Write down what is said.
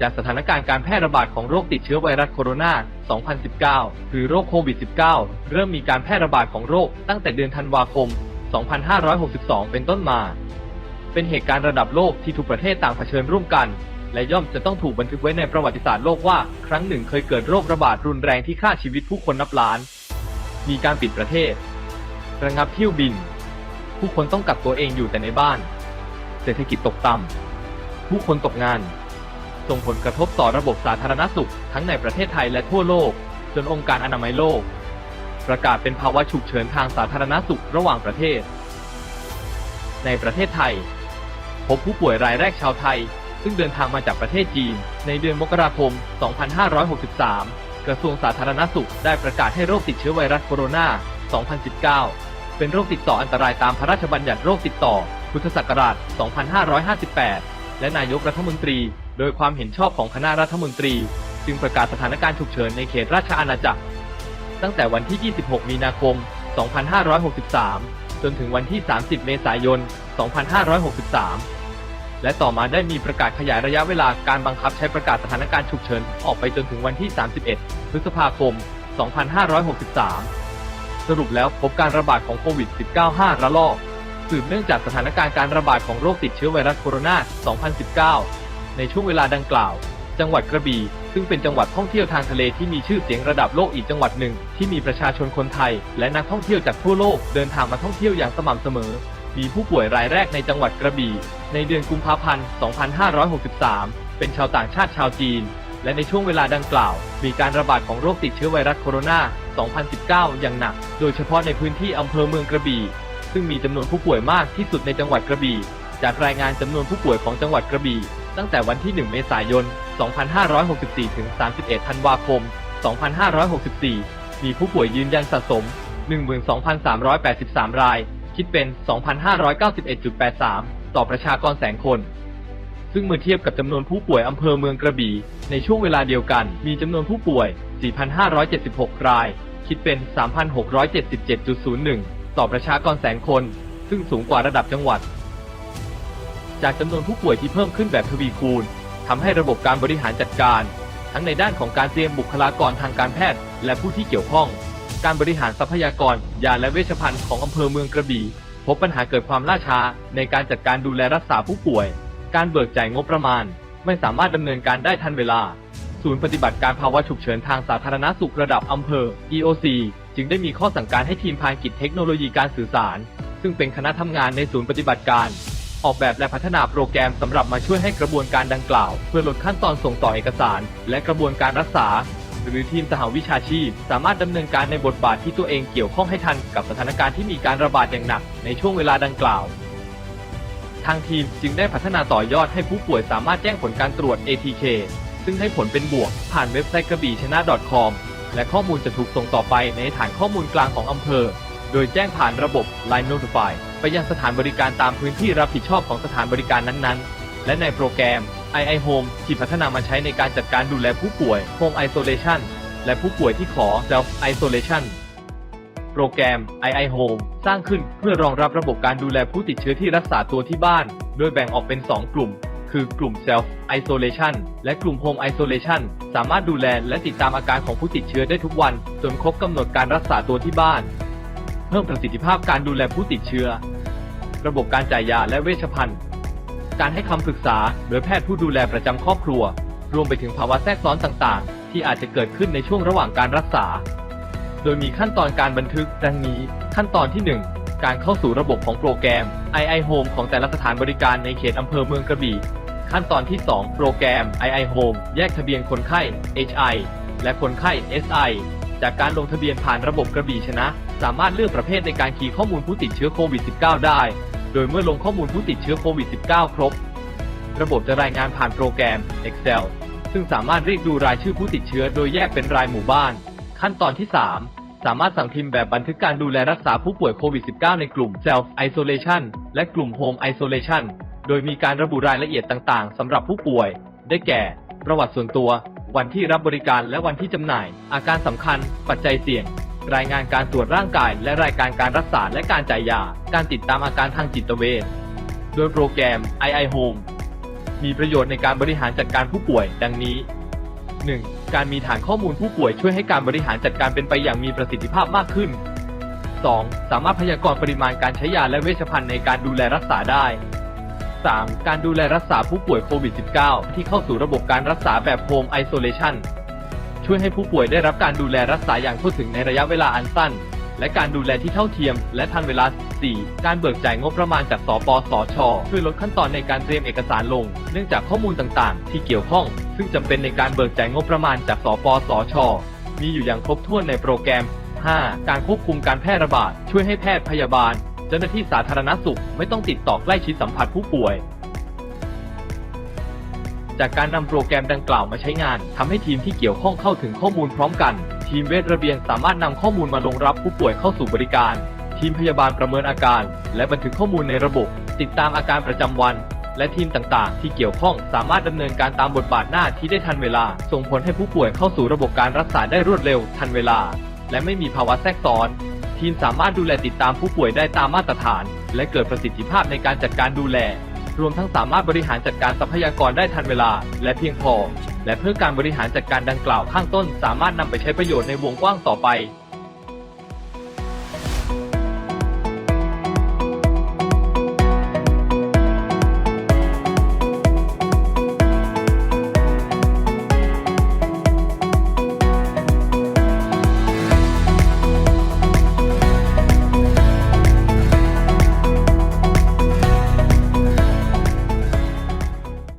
จากสถานการณ์การแพร่ระบาดของโรคติดเชื้อไวรัสโคโรนา 2019 หรือโรคโควิด -19 เริ่มมีการแพร่ระบาดของโรคตั้งแต่เดือนธันวาคม 2562 เป็นต้นมา เป็นเหตุการณ์ระดับโลกที่ทุกประเทศต่างเผชิญร่วมกัน และย่อมจะต้องถูกบันทึกไว้ในประวัติศาสตร์โลกว่า ครั้งหนึ่งเคยเกิดโรคระบาดรุนแรงที่ฆ่าชีวิตผู้คนนับล้าน มีการปิดประเทศ ระงับเที่ยวบิน ผู้คนต้องกักตัวเองอยู่แต่ในบ้าน เศรษฐกิจตกต่ำผู้คนตกงาน ส่งผลกระทบต่อระบบสาธารณสุขทั้งในประเทศไทยและทั่วโลก จนองค์การอนามัยโลก ประกาศเป็นภาวะฉุกเฉินทางสาธารณสุขระหว่างประเทศ ในประเทศไทย พบผู้ป่วยรายแรกชาวไทย ซึ่งเดินทางมาจากประเทศจีน ในเดือนมกราคม 2563 กระทรวงสาธารณสุขได้ประกาศให้โรคติดเชื้อไวรัสโคโรนา 2019 เป็นโรคติดต่ออันตรายตามพระราชบัญญัติโรคติดต่อ พุทธศักราช 2558 และนายกรัฐมนตรี โดยความเห็นชอบของคณะรัฐมนตรี จึงประกาศสถานการณ์ฉุกเฉินในเขตราชอาณาจักร ตั้งแต่วันที่ 26 มีนาคม 2563 จนถึงวันที่ 30 เมษายน 2563 และต่อมาได้มีประกาศขยายระยะเวลาการบังคับใช้ประกาศสถานการณ์ฉุกเฉินออกไปจนถึงวันที่ 31 พฤษภาคม 2563 สรุปแล้วพบการระบาดของโควิด -19 5 ระลอกสืบเนื่องจากสถานการณ์การระบาดของโรคติดเชื้อไวรัสโคโรนา 2019 ในช่วงเวลาดังกล่าว จังหวัดกระบี่ซึ่งเป็นจังหวัดท่องเที่ยวทางทะเลที่มีชื่อเสียงระดับโลกอีกจังหวัดหนึ่ง ที่มีประชาชนคนไทย และนักท่องเที่ยวจากทั่วโลกเดินทางมาท่องเที่ยวอย่างสม่ำเสมอ มีผู้ป่วยรายแรกในจังหวัดกระบี่ ในเดือนกุมภาพันธ์ 2563 เป็นชาวต่างชาติชาวจีน และในช่วงเวลาดังกล่าว มีการระบาดของโรคติดเชื้อไวรัสโคโรนา 2019 อย่างหนัก โดยเฉพาะในพื้นที่อำเภอเมืองกระบี่ ซึ่งมีจำนวนผู้ป่วยมากที่สุดในจังหวัดกระบี่ จากรายงานจำนวนผู้ป่วยของจังหวัดกระบี่ ตั้งแต่วันที่ 1 เมษายน 2564 ถึง 31 ธันวาคม 2564 มีผู้ป่วยยืนยันสะสม 12,383 ราย คิดเป็น 2,591.83 ต่อประชากรแสนคน ซึ่งเมื่อเทียบกับจำนวนผู้ป่วยอำเภอเมืองกระบี่ ในช่วงเวลาเดียวกัน มีจำนวนผู้ป่วย 4,576 ราย คิดเป็น 3,677.01 ต่อประชากรแสนคน ซึ่งสูงกว่าระดับจังหวัด จากจำนวนผู้ป่วยที่เพิ่มขึ้นแบบทวีคูณทำให้ระบบการบริหารจัดการ ทั้งในด้านของการเตรียมบุคลากรทางการแพทย์ และผู้ที่เกี่ยวข้อง การบริหารทรัพยากรยาและเวชภัณฑ์ของอำเภอเมืองกระบี่พบปัญหาเกิดความล่าช้าในการจัดการดูแลรักษาผู้ป่วย การเบิกจ่ายงบประมาณ ไม่สามารถดำเนินการได้ทันเวลา ศูนย์ปฏิบัติการภาวะฉุกเฉินทางสาธารณสุขระดับอำเภอ EOC จึงได้มีข้อสั่งการให้ทีมพาณิชย์เทคโนโลยีการสื่อสาร ซึ่งเป็นคณะทำงานในศูนย์ปฏิบัติการ ออกแบบและพัฒนาโปรแกรมสำหรับมาช่วยให้กระบวนการดังกล่าว เพื่อลดขั้นตอนส่งต่อเอกสาร และกระบวนการรักษา หรือทีมสหวิชาชีพ สามารถดำเนินการในบทบาทที่ตัวเองเกี่ยวข้องให้ทันกับสถานการณ์ที่มีการระบาดอย่างหนักในช่วงเวลาดังกล่าว ทางทีมจึงได้พัฒนาต่อยอดให้ผู้ป่วยสามารถแจ้งผลการตรวจ ATK ซึ่งให้ผลเป็นบวก ผ่านเว็บไซต์กระบี่ชนะ .com และข้อมูลจะถูกส่งต่อไปในฐานข้อมูลกลางของอำเภอ โดยแจ้งผ่านระบบ Line Notify ไปยังสถานบริการตามพื้นที่รับผิดชอบของสถานบริการนั้นๆ และในโปรแกรม II Home ที่พัฒนามาใช้ในการจัดการดูแลผู้ป่วย Home Isolation และผู้ป่วยที่ขอ Self Isolation โปรแกรม II Home สร้างขึ้นเพื่อรองรับระบบการดูแลผู้ติดเชื้อที่รักษาตัวที่บ้าน โดยแบ่งออกเป็น 2 กลุ่ม คือกลุ่ม Self Isolation และกลุ่ม Home Isolation สามารถดูแลและติดตามอาการของผู้ติดเชื้อได้ทุกวัน จนครบกำหนดการรักษาตัวที่บ้าน เพิ่มประสิทธิภาพการดูแลผู้ติดเชื้อ ระบบการจ่ายยาและเวชภัณฑ์ การให้คำปรึกษาโดยแพทย์ผู้ดูแลประจำครอบครัว รวมไปถึงภาวะแทรกซ้อนต่างๆ ที่อาจจะเกิดขึ้นในช่วงระหว่างการรักษา โดยมีขั้นตอนการบันทึก ดังนี้ ขั้นตอนที่ 1 การเข้าสู่ระบบของโปรแกรม II Home ของแต่ละสถานบริการในเขตอำเภอเมืองกระบี่ ขั้นตอนที่ 2 โปรแกรม II Home แยกทะเบียนคนไข้ HI และคนไข้ SI จากการลงทะเบียนผ่านระบบกระบี่ชนะ สามารถเลือกประเภทในการคีย์ข้อมูลผู้ติดเชื้อโควิด -19 ได้ โดยเมื่อลงข้อมูลผู้ติดเชื้อโควิด -19 ครบ ระบบจะรายงานผ่านโปรแกรม Excel ซึ่งสามารถเรียกดูรายชื่อผู้ติดเชื้อโดยแยกเป็นรายหมู่บ้าน ขั้นตอนที่ 3 สามารถสั่งพิมพ์แบบบันทึกการดูแลรักษาผู้ป่วยโควิด -19 ในกลุ่ม Self Isolation และกลุ่ม Home Isolation โดยมีการระบุรายละเอียดต่างๆสำหรับผู้ป่วย ได้แก่ ประวัติส่วนตัว วันที่รับบริการและวันที่จำหน่าย อาการสำคัญ ปัจจัยเสี่ยง รายงานการตรวจร่างกาย และรายการการรักษาและการจ่ายยา การติดตามอาการทางจิตเวช โดยโปรแกรม II Home มีประโยชน์ในการบริหารจัดการผู้ป่วย ดังนี้ 1. การมีฐานข้อมูลผู้ป่วยช่วยให้การบริหารจัดการเป็นไปอย่างมีประสิทธิภาพมากขึ้น 2. สามารถพยากรณ์ปริมาณการใช้ยาและเวชภัณฑ์ในการดูแลรักษาได้ 3. การดูแลรักษาผู้ป่วยโควิด -19 ที่เข้าสู่ระบบการรักษาแบบ Home Isolation ช่วยให้ผู้ป่วยได้รับการดูแลรักษาอย่างทั่วถึงในระยะเวลาอันสั้น และการดูแลที่เท่าเทียม และทันเวลา 4. การเบิกจ่ายงบประมาณจากสปสชช่วยลดขั้นตอนในการเตรียมเอกสารลง เนื่องจากข้อมูลต่างๆ ที่เกี่ยวข้อง ซึ่งจำเป็นในการเบิกจ่ายงบประมาณจากสปสชมีอยู่อย่างครบถ้วนในโปรแกรม 5. การควบคุมการแพร่ระบาด ช่วยให้แพทย์พยาบาล เจ้าหน้าที่สาธารณสุขไม่ต้องติดต่อใกล้ชิดสัมผัสผู้ป่วย จากการนำโปรแกรมดังกล่าวมาใช้งานทำให้ทีมที่เกี่ยวข้องเข้าถึงข้อมูลพร้อมกัน ทีมเวชระเบียงสามารถนำข้อมูลมาลงรับผู้ป่วยเข้าสู่บริการ ทีมพยาบาลประเมินอาการ และบันทึกข้อมูลในระบบ ติดตามอาการประจำวันและทีมต่างๆ ที่เกี่ยวข้องสามารถดำเนินการตามบทบาทหน้าที่ได้ทันเวลา ส่งผลให้ผู้ป่วยเข้าสู่ระบบการรักษาได้รวดเร็วทันเวลา และไม่มีภาวะแทรกซ้อน ทีมสามารถดูแลติดตามผู้ป่วยได้ตามมาตรฐาน และเกิดประสิทธิภาพในการจัดการดูแล รวมทั้งสามารถบริหารจัดการทรัพยากรได้ทันเวลา และเพียงพอ และเพื่อการบริหารจัดการดังกล่าวข้างต้น สามารถนำไปใช้ประโยชน์ในวงกว้างต่อไป